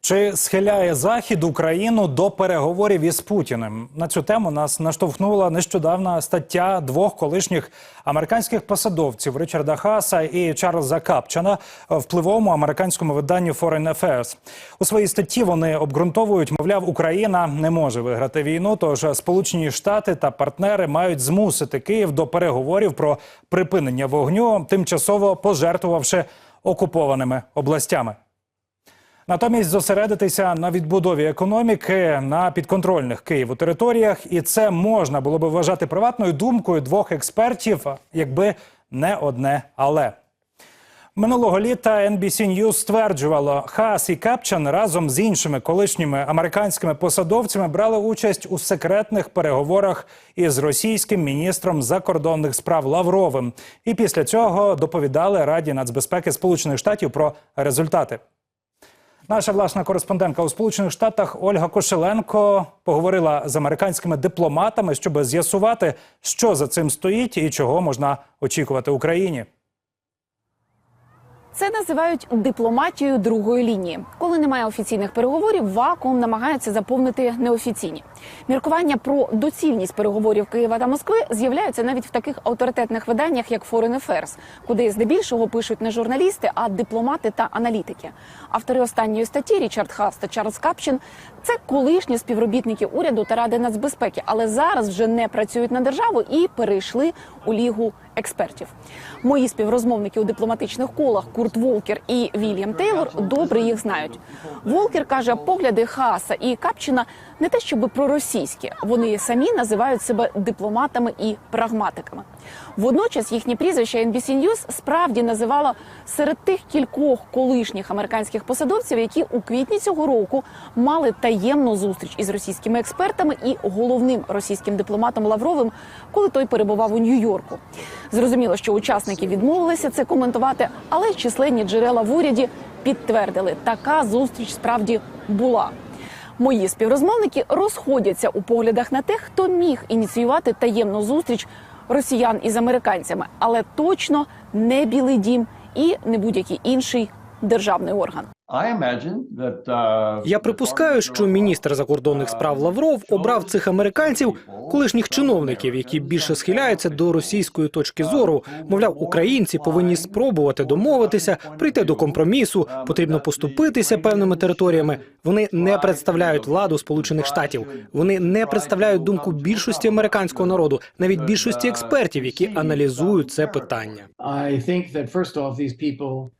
Чи схиляє Захід Україну до переговорів із Путіним? На цю тему нас наштовхнула нещодавна стаття двох колишніх американських посадовців Ричарда Хаса і Чарльза Капчана в впливовому американському виданні Foreign Affairs. У своїй статті вони обґрунтовують, мовляв, Україна не може виграти війну. Тож Сполучені Штати та партнери мають змусити Київ до переговорів про припинення вогню, тимчасово пожертвувавши окупованими областями. Натомість зосередитися на відбудові економіки на підконтрольних Києву територіях, і це можна було би вважати приватною думкою двох експертів, якби не одне але. Минулого літа NBC News стверджувало, Хаас і Капчан разом з іншими колишніми американськими посадовцями брали участь у секретних переговорах із російським міністром закордонних справ Лавровим. І після цього доповідали Раді нацбезпеки Сполучених Штатів про результати. Наша власна кореспондентка у Сполучених Штатах Ольга Кошеленко поговорила з американськими дипломатами, щоб з'ясувати, що за цим стоїть і чого можна очікувати Україні. Це називають дипломатією другої лінії. Коли немає офіційних переговорів, вакуум намагаються заповнити неофіційні. Міркування про доцільність переговорів Києва та Москви з'являються навіть в таких авторитетних виданнях, як Foreign Affairs, куди здебільшого пишуть не журналісти, а дипломати та аналітики. Автори останньої статті Річард Хавс та Чарльз Капчин це колишні співробітники уряду та ради нацбезпеки, але зараз вже не працюють на державу і перейшли у лігу експертів. Мої співрозмовники у дипломатичних колах Курт Волкер і Вільям Тейлор добре їх знають. Волкер каже, погляди Хааса і Капчина не те, щоб проросійські. Вони самі називають себе дипломатами і прагматиками. Водночас їхні прізвища NBC News справді називало серед тих кількох колишніх американських посадовців, які у квітні цього року мали таємну зустріч із російськими експертами і головним російським дипломатом Лавровим, коли той перебував у Нью-Йорку. Зрозуміло, що учасники відмовилися це коментувати, але численні джерела в уряді підтвердили, така зустріч справді була. Мої співрозмовники розходяться у поглядах на те, хто міг ініціювати таємну зустріч росіян із американцями, але точно не Білий Дім і не будь-який інший державний орган. Я припускаю, що міністр закордонних справ Лавров обрав цих американців, колишніх чиновників, які більше схиляються до російської точки зору. Мовляв, українці повинні спробувати домовитися, прийти до компромісу. Потрібно поступитися певними територіями. Вони не представляють владу Сполучених Штатів. Вони не представляють думку більшості американського народу, навіть більшості експертів, які аналізують це питання.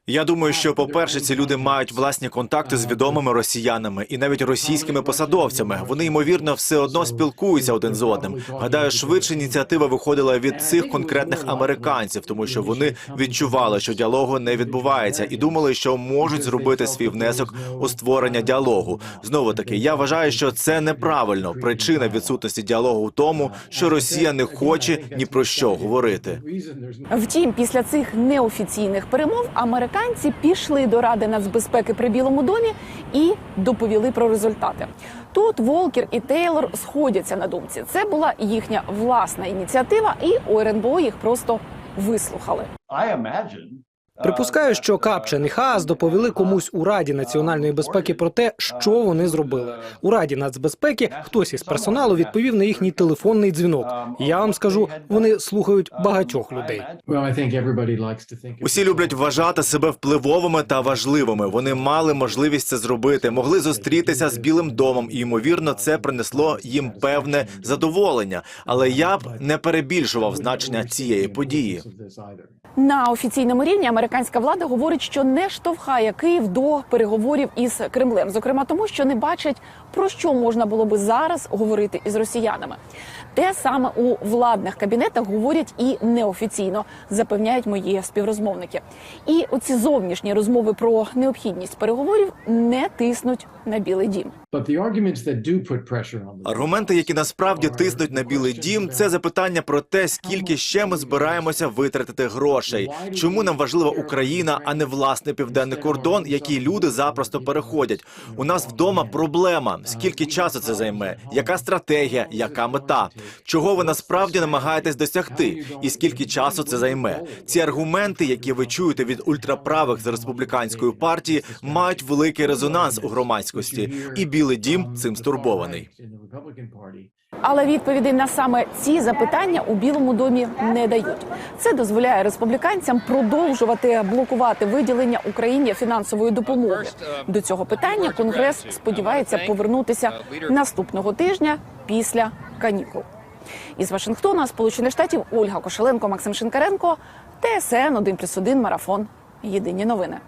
Я думаю, що по-перше, ці люди мають власні контакти з відомими росіянами і навіть російськими посадовцями. Вони ймовірно все одно спілкуються один з одним. Гадаю, швидше ініціатива виходила від цих конкретних американців, тому що вони відчували, що діалогу не відбувається, і думали, що можуть зробити свій внесок у створення діалогу. Знову таки, я вважаю, що це неправильно. Причина відсутності діалогу в тому, що Росія не хоче ні про що говорити. Втім, після цих неофіційних перемов американці пішли до Ради нацбезпеки при Білому домі і доповіли про результати. Тут Волкер і Тейлор сходяться на думці. Це була їхня власна ініціатива, і у РНБО їх просто вислухали. Припускаю, що Капчен і Хаас доповіли комусь у Раді національної безпеки про те, що вони зробили. У Раді нацбезпеки хтось із персоналу відповів на їхній телефонний дзвінок. Я вам скажу, вони слухають багатьох людей. Усі люблять вважати себе впливовими та важливими. Вони мали можливість це зробити, могли зустрітися з Білим домом, і ймовірно, це принесло їм певне задоволення. Але я б не перебільшував значення цієї події. На офіційному рівні американська влада говорить, що не штовхає Київ до переговорів із Кремлем, зокрема тому, що не бачать про що можна було би зараз говорити із росіянами. Те саме у владних кабінетах говорять і неофіційно, запевняють мої співрозмовники. І оці зовнішні розмови про необхідність переговорів не тиснуть на Білий Дім. Аргументи, які насправді тиснуть на білий дім, це запитання про те, скільки ще ми збираємося витратити грошей. Чому нам важливо Україна, а не власний південний кордон, який люди запросто переходять. У нас вдома проблема. Скільки часу це займе? Яка стратегія? Яка мета? Чого ви насправді намагаєтесь досягти? І скільки часу це займе? Ці аргументи, які ви чуєте від ультраправих з республіканської партії, мають великий резонанс у громадськості, і Білий Дім цим стурбований. Але відповідей на саме ці запитання у Білому домі не дають. Це дозволяє республіканцям продовжувати блокувати виділення Україні фінансової допомоги. До цього питання Конгрес сподівається повернутися наступного тижня після канікул. Із Вашингтона, Сполучених Штатів, Ольга Кошеленко, Максим Шинкаренко, ТСН 1+,1 Марафон. Єдині новини.